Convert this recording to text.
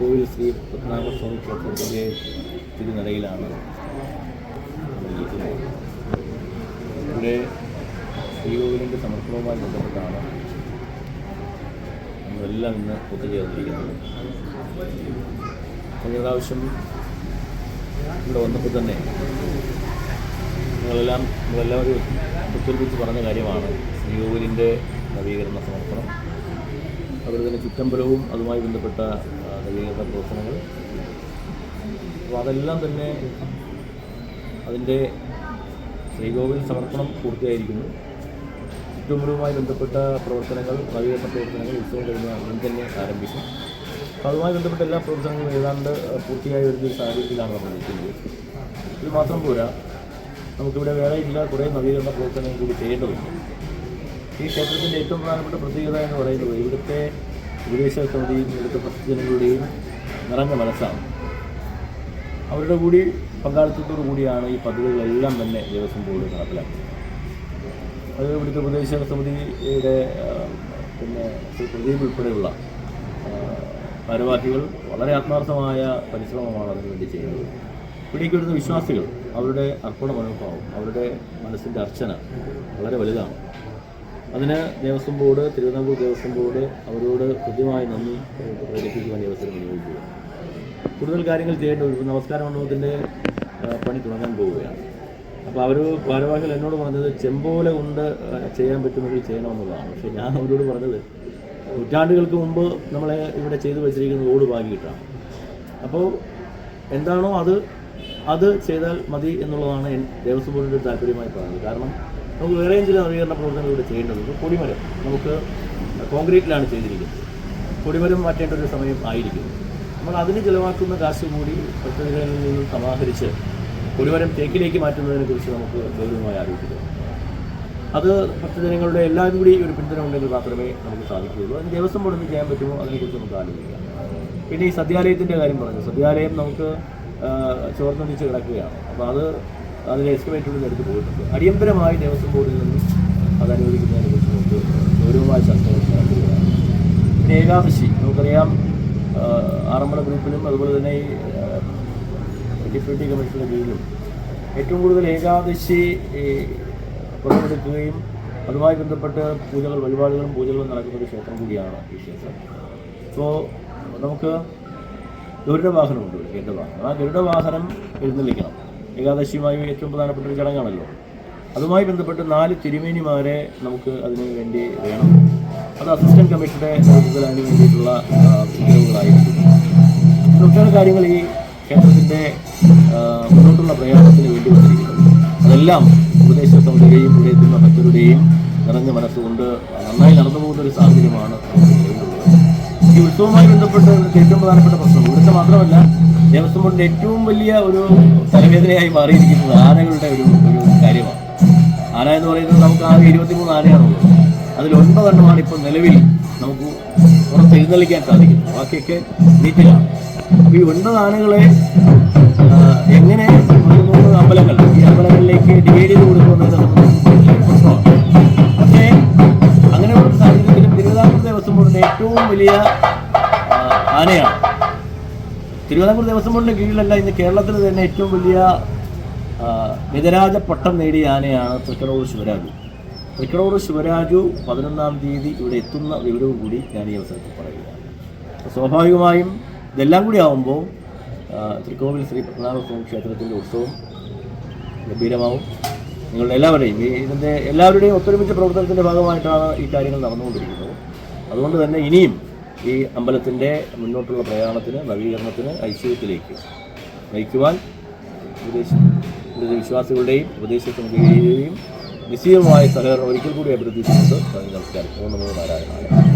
തൃക്കോവിൽ ശ്രീ പത്മനാഭസ്വാമി ക്ഷേത്രത്തിന്റെ തിരുനടയിലാണ് ഇവിടെ ശ്രീകോവിലിന്റെ സമർപ്പണവുമായി ബന്ധപ്പെട്ടാണ് നമ്മളെല്ലാം ഇന്ന് ഒത്തുചേർന്നിരിക്കുന്നത്. കഴിഞ്ഞ പ്രാവശ്യം ഇവിടെ വന്നപ്പോൾ തന്നെ നിങ്ങളെല്ലാം നിങ്ങളെല്ലാവരും ഒത്തൊരുമിച്ച് പറഞ്ഞ കാര്യമാണ് ശ്രീകോവിലിന്റെ നവീകരണ സമർപ്പണം. അതുപോലെ തന്നെ ചുറ്റമ്പലവും അതുമായി ബന്ധപ്പെട്ട നവീകരണ പ്രവർത്തനങ്ങൾ. അപ്പോൾ അതെല്ലാം തന്നെ അതിന്റെ ശ്രീകോവിൽ സമർപ്പണം പൂർത്തിയായിരിക്കുന്നു. ചുറ്റുമുറിവുമായി ബന്ധപ്പെട്ട പ്രവർത്തനങ്ങൾ നവീകരണ പ്രവർത്തനങ്ങൾ ഉത്സവം കഴിഞ്ഞ ഉടൻ തന്നെ ആരംഭിക്കും. അതുമായി ബന്ധപ്പെട്ട എല്ലാ പ്രവർത്തനങ്ങളും ഏതാണ്ട് പൂർത്തിയായ ഒരു സാഹചര്യത്തിലാണ് നമ്മൾ നിൽക്കുന്നത്. ഇത് മാത്രം പോരാ. നമുക്കിവിടെ വേറെ ഇല്ല കുറേ നവീകരണ പ്രവർത്തനങ്ങൾ കൂടി ചെയ്യേണ്ടതുണ്ട്. ഈ ക്ഷേത്രത്തിന്റെ ഏറ്റവും പ്രധാനപ്പെട്ട പ്രത്യേകത എന്ന് പറയുന്നത് ഇവിടുത്തെ ഉപദേശ ഇവിടുത്തെ ഭക്തജനങ്ങളുടെയും നിറഞ്ഞ മനസ്സാണ്. അവരുടെ കൂടി പങ്കാളിത്തത്തോടു കൂടിയാണ് ഈ പദ്ധതികളെല്ലാം തന്നെ ദേവസ്വം ബോർഡ് നടപ്പിലാക്കുന്നത്. അത് ഇവിടുത്തെ ഉപദേശക സമിതിയുടെ പിന്നെ ശ്രീ പ്രദീപ് ഉൾപ്പെടെയുള്ള ഭാരവാഹികൾ വളരെ ആത്മാർത്ഥമായ പരിശ്രമമാണ് അതിനുവേണ്ടി ചെയ്യുന്നത്. ഇവിടേക്ക് വരുന്ന വിശ്വാസികൾ അവരുടെ അർപ്പണ മനോഭാവം അവരുടെ മനസ്സിന്റെ അർച്ചന വളരെ വലുതാണ്. അതിന് ദേവസ്വം ബോർഡ് തിരുവിതാംകൂർ ദേവസ്വം ബോർഡ് അവരോട് കൃത്യമായി നന്ദി പ്രകടിപ്പിക്കുവാൻ ഈ അവസരം വിനിയോഗിക്കുക കൂടുതൽ കാര്യങ്ങൾ ചെയ്യേണ്ട ഒരു നമസ്കാര മണ്ഡപത്തിന്റെ പണി തുടങ്ങാൻ പോവുകയാണ്. അപ്പോൾ അവർ ഭാരവാഹികൾ എന്നോട് പറഞ്ഞത് ചെമ്പോല കൊണ്ട് ചെയ്യാൻ പറ്റുമെങ്കിൽ ചെയ്യണമെന്നുള്ളതാണ്. പക്ഷേ ഞാൻ അവരോട് പറഞ്ഞത് നൂറ്റാണ്ടുകൾക്ക് മുമ്പ് നമ്മളെ ഇവിടെ ചെയ്തു വെച്ചിരിക്കുന്ന ഓട് പാകിയിട്ടാണ് അപ്പോൾ എന്താണോ അത് അത് ചെയ്താൽ മതി എന്നുള്ളതാണ് ദേവസ്വം ബോർഡിന്റെ താല്പര്യമായി പറഞ്ഞത് കാരണം നമുക്ക് വേറെയും ചില നവീകരണ പ്രവർത്തനങ്ങൾ ഇവിടെ ചെയ്യേണ്ടത് ഇപ്പോൾ കൊടിമരം. നമുക്ക് കോൺക്രീറ്റിലാണ് ചെയ്തിരിക്കുന്നത്. കൊടിമരം മാറ്റേണ്ട ഒരു സമയം ആയിരിക്കുന്നു. നമ്മൾ അതിന് ചിലവാക്കുന്ന കാശ് കൂടി ഭക്തജനങ്ങളിൽ നിന്നും സമാഹരിച്ച് കൊടിമരം തേക്കിലേക്ക് മാറ്റുന്നതിനെ കുറിച്ച് നമുക്ക് ഗൗരവമായി ആലോചിക്കുക അത് ഭക്തജനങ്ങളുടെ എല്ലാവരും കൂടി ഒരു പിന്തുണ ഉണ്ടെങ്കിൽ മാത്രമേ നമുക്ക് സാധിക്കുകയുള്ളൂ. അതിന് ദേവസ്വം ബോർഡിന് ചെയ്യാൻ പറ്റുമോ? അതിനെക്കുറിച്ച് നമുക്ക് ആലോചിക്കാം. പിന്നെ ഈ സദ്യാലയത്തിന്റെ കാര്യം പറഞ്ഞു സദ്യാലയം നമുക്ക് ചോർന്നൊന്നിച്ച് കിടക്കുകയാണ്. അപ്പോൾ അത് അതിന് എസ്റ്റിമേറ്റുകളിൽ എടുത്ത് പോയിട്ടുണ്ട്. അടിയന്തരമായി ദേവസ്വം ബോർഡിൽ നിന്നും അത് അനുവദിക്കുന്നതിനെ കുറിച്ച് നമുക്ക് ഗൗരവമായ ചർച്ചകൾ പിന്നെ ഏകാദശി നമുക്കറിയാം ആറന്മുള ഗ്രൂപ്പിലും അതുപോലെ തന്നെ ഈ ഡെപ്യൂട്ടി കമ്മീഷണറുടെ കീഴിലും ഏറ്റവും കൂടുതൽ ഏകാദശി പുറമെടുക്കുകയും അതുമായി ബന്ധപ്പെട്ട് പൂജകൾ വഴിപാടുകളും പൂജകളും നടക്കുന്ന ഒരു ക്ഷേത്രം കൂടിയാണ് ഈ ക്ഷേത്രം. ഇപ്പോൾ നമുക്ക് ഗരുഡവാഹനമുണ്ട് ഗരുഡ വാഹനം ആ ഗരുഡവാഹനം എഴുന്നള്ളിക്കണം. ഏകാദശിയുമായി ഏറ്റവും പ്രധാനപ്പെട്ട ഒരു ചടങ്ങാണല്ലോ. അതുമായി ബന്ധപ്പെട്ട് നാല് തിരുമേനിമാരെ നമുക്ക് അതിന് വേണ്ടി വേണം. അത് അസിസ്റ്റന്റ് കമ്മീഷന്റെ നേതൃത്വത്തിൽ അതിന് വേണ്ടിയിട്ടുള്ള ഉത്തരവുകളായിരുന്നു. ഒട്ടേറെ കാര്യങ്ങൾ ഈ ക്ഷേത്രത്തിന്റെ ആ, മുന്നോട്ടുള്ള പ്രയാണത്തിന് വേണ്ടി വന്നിരിക്കുന്നു അതെല്ലാം ഉപദേശ സമിതിയുടെയും ഇവിടെ എത്തുന്ന ഭക്തരുടെയും നിറഞ്ഞ മനസ്സുകൊണ്ട് നന്നായി നടന്നു പോകുന്ന ഒരു സാഹചര്യമാണ് ഈ ഉത്സവവുമായി ബന്ധപ്പെട്ട് ഏറ്റവും പ്രധാനപ്പെട്ട പ്രശ്നം. ഇവിടുത്തെ മാത്രമല്ല ദേവസ്വം ബോർഡിന്റെ ഏറ്റവും വലിയ ഒരു തലവേദനയായി മാറിയിരിക്കുന്നത് ആനകളുടെ ഒരു ഒരു കാര്യമാണ്. ആന എന്ന് പറയുന്നത് നമുക്ക് ആകെ ഇരുപത്തിമൂന്ന് ആനയാണുള്ളത്. അതിൽ ഒൻപതെണ്ണമാണ് ഇപ്പോൾ നിലവിൽ നമുക്ക് പുറത്ത് എഴുന്നള്ളിക്കാൻ സാധിക്കുന്നത്. ബാക്കിയൊക്കെ നീറ്റിലാണ്. ഈ ഒൻപത് ആനകളെ എങ്ങനെ അമ്പലങ്ങൾ. ഈ അമ്പലങ്ങളിലേക്ക് ഡിവൈഡ് ചെയ്ത് കൊടുക്കുന്നത് പക്ഷേ അങ്ങനെയുള്ള ഒരു സാഹചര്യത്തിലും തിരുവിതാംകൂർ ദേവസ്വം ബോർഡിന്റെ ഏറ്റവും വലിയ ആനയാണ് തിരുവിതാംകൂർ ദേവസ്വം ബോർഡിന്റെ കീഴിലല്ല ഇന്ന് കേരളത്തിൽ തന്നെ ഏറ്റവും വലിയ മിതരാജ പട്ടം നേടിയ ആനയാണ് തൃക്കടവൂർ ശിവരാജു. തൃക്കടവൂർ ശിവരാജു പതിനൊന്നാം തീയതി ഇവിടെ എത്തുന്ന വിവരവും കൂടി ഞാൻ ഈ അവസരത്തിൽ പറയുകയാണ്. സ്വാഭാവികമായും ഇതെല്ലാം കൂടി ആകുമ്പോൾ തൃക്കോവിൽ ശ്രീ പത്മനാഭസ്വാമി ക്ഷേത്രത്തിന്റെ ഉത്സവം ഗംഭീരമാവും. നിങ്ങളുടെ എല്ലാവരുടെയും ഈ ഇതിന്റെ എല്ലാവരുടെയും ഒത്തൊരുമിച്ച പ്രവർത്തനത്തിന്റെ ഭാഗമായിട്ടാണ് ഈ കാര്യങ്ങൾ നടന്നുകൊണ്ടിരിക്കുന്നത്. അതുകൊണ്ട് തന്നെ ഇനിയും ഈ അമ്പലത്തിന്റെ മുന്നോട്ടുള്ള പ്രയാണത്തിന് നവീകരണത്തിന് ഐശ്വര്യത്തിലേക്ക് നയിക്കുവാൻ വിശ്വാസികളുടെയും ഉപദേശ സമിതിയുടെയും നിശ്ചയമായ സഹകരണം ഒരിക്കൽ കൂടി അഭ്യർത്ഥിച്ചുകൊണ്ട് നമസ്കാരം. ഓം നമോ നാരായണ